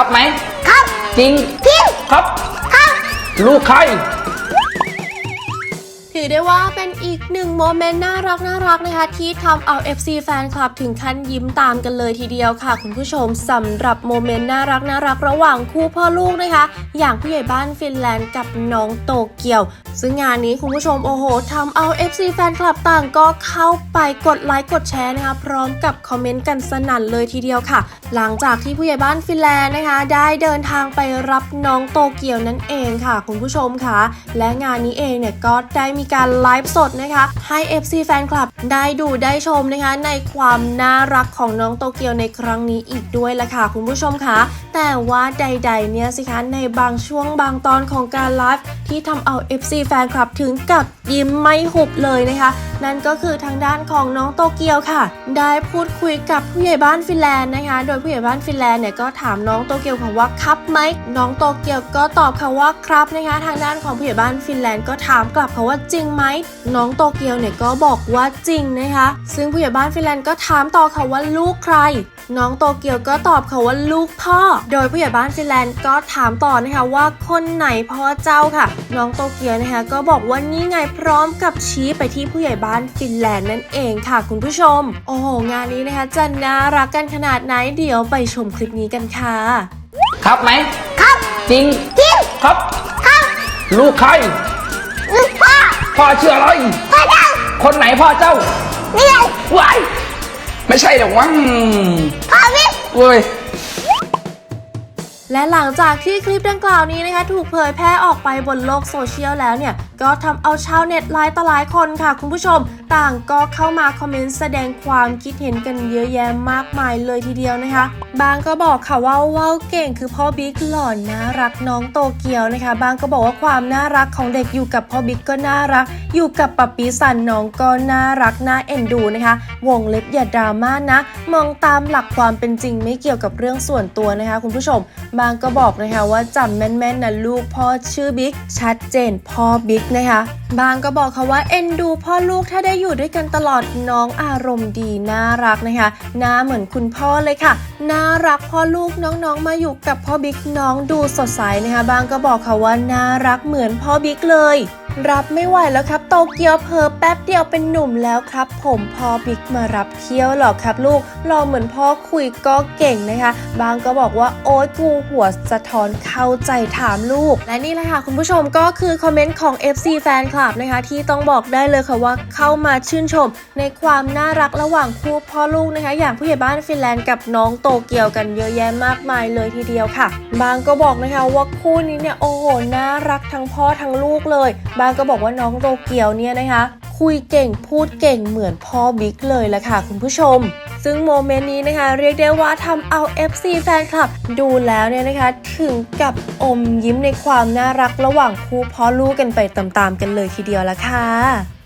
ครับไหม ครับ จริง จริง ครับ ครับ ลูกใคร ถือได้ว่าเป็นอีกหนึ่งโมเมนต์น่ารักน่ารักนะคะ ที่ทำเอา FC แฟนคลับถึงขั้นยิ้มตามกันเลยทีเดียวค่ะ คุณผู้ชมสำหรับโมเมนต์น่ารักน่ารักระหว่างคู่พ่อลูกนะคะ อย่างผู้ใหญ่บ้านฟินแลนด์กับน้องโตเกียว ซึ่งงานนี้คุณผู้ชมโอ้โหทำเอา FC แฟนคลับต่างก็เข้าไปกดไลค์กดแชร์นะคะ พร้อมกับคอมเมนต์กันสนั่นเลยทีเดียวค่ะ หลังจากที่ผู้ใหญ่บ้านฟินแลนด์นะคะ ได้เดินทางไปรับน้องโตเกียวนั่นเองค่ะ คุณผู้ชมค่ะ และงานนี้เองเนี่ยก็ได้มีการไลฟ์สดนะคะ ให้ FC แฟนคลับได้ดูได้ชมนะคะ ในความน่ารักของน้องโตเกียวในครั้งนี้อีกด้วยละค่ะคุณผู้ชมคะแต่ว่าใด ๆ เนี่ยสิคะในบางช่วงบางตอนของการไลฟ์ที่ทำเอา FC แฟนคลับถึงกับยิ้มไม่หุบเลยนะคะ นั่นก็คือทางด้านของน้องโตเกียวค่ะ ได้พูดคุยกับผู้ใหญ่บ้านฟินแลนด์นะคะ โดยผู้ใหญ่บ้านฟินแลนด์เนี่ยก็ถามน้องโตเกียวค่ะว่าครับไหมน้องโตเกียวก็ตอบค่ะว่าครับนะคะ ทางด้านของผู้ใหญ่บ้านฟินแลนด์ก็ถามกลับค่ะว่าจริงไหมน้องโตเกียวเนี่ยก็บอกว่าจริงนะคะ ซึ่งผู้ใหญ่บ้านฟินแลนด์ก็ถามต่อค่ะว่าลูกใคร น้องโตเกียวก็ตอบค่ะว่าลูกพ่อ โดยผู้ใหญ่บ้านฟินแลนด์ก็ถามต่อนะคะว่าคนไหนพ่อเจ้าค่ะ น้องโตเกียวนะคะก็บอกว่านี่ไงพร้อมกับชี้ไปที่ผู้ใหญ่บ้านฟินแลนด์นั่นเองค่ะคุณผู้ชม โอ้โหงานนี้นะคะจะน่ารักกันขนาดไหนเดี๋ยวไปชมคลิปนี้กันค่ะ ครับไหมครับ จริงจริงครับ ครับ ลูกใครลูกพ่อพ่อชื่ออะไรพ่อเจ้าคนไหนพ่อเจ้านี่ไงวาย ไม่ใช่หรอกมั้งพ่อวิทย์เว้ย และหลังจากที่คลิปดังกล่าวนี้นะคะ ถูกเผยแพร่ออกไปบนโลกโซเชียลแล้วเนี่ย ก็ทำเอาชาวเน็ตหลายต่อหลายคนค่ะ คุณผู้ชม ต่างก็เข้ามาคอมเมนต์แสดงความคิดเห็นกันเยอะแยะมากมายเลยทีเดียวนะคะ บางก็บอกค่ะว่าว้าวเก่งคือพ่อบิ๊กหล่อนน่ารักน้องโตเกียวนะคะ บางก็บอกว่าความน่ารักของเด็กอยู่กับพ่อบิ๊กก็น่ารัก อยู่กับปปีสันน้องก็น่ารักน่าเอ็นดูนะคะ วงเล็บอย่าดราม่านะ มองตามหลักความเป็นจริงไม่เกี่ยวกับเรื่องส่วนตัวนะคะ คุณผู้ชม บางก็บอกนะคะว่าจำแม่นๆนะลูกพ่อชื่อบิ๊กชัดเจนพ่อบิ๊กนะคะบางก็บอกค่ะว่าเอ็นดูพ่อลูกถ้าได้อยู่ด้วยกันตลอดน้องอารมณ์ดีน่ารักนะคะหน้าเหมือนคุณพ่อเลยค่ะน่าน่ารักพ่อลูกน้องๆ มาอยู่กับพ่อบิ๊กน้องดูสดใสนะคะบางก็บอกค่ะว่าน่ารักเหมือนพ่อบิ๊กเลย รับไม่ไหวแล้วครับ โตเกียวเพอแป๊บเดียวเป็นหนุ่มแล้วครับ ผมพ่อบิ๊กมารับเที่ยวหรอครับลูกรอเหมือนพ่อคุยก็เก่งนะคะ บางก็บอกว่าโอ๊ยกูหัวสะท้อนเข้าใจถามลูก และนี่แหละค่ะ คุณผู้ชมก็คือคอมเมนต์ของ FC แฟนคลับนะคะ ที่ต้องบอกได้เลยค่ะว่าเข้ามาชื่นชม ในความน่ารักระหว่างคู่พ่อลูกนะคะ อย่างผู้ใหญ่บ้านฟินแลนด์กับน้องโตเกียวกันเยอะแยะมากมายเลยทีเดียวค่ะ บางก็บอกนะคะว่าคู่นี้เนี่ยโอ้โหน่ารักทั้งพ่อทั้งลูกเลยบางก็บอกว่าน้องโตเกียวเนี่ยนะคะ คุยเก่งพูดเก่งเหมือนพ่อบิ๊กเลยละค่ะคุณผู้ชม ซึ่งโมเมนต์นี้นะคะ เรียกได้ว่าทำเอา FC แฟนคลับ ดูแล้วเนี่ยนะคะ ถึงกับอมยิ้มในความน่ารักระหว่างคู่พ่อลูกกันไปตามๆกันเลยทีเดียวละค่ะ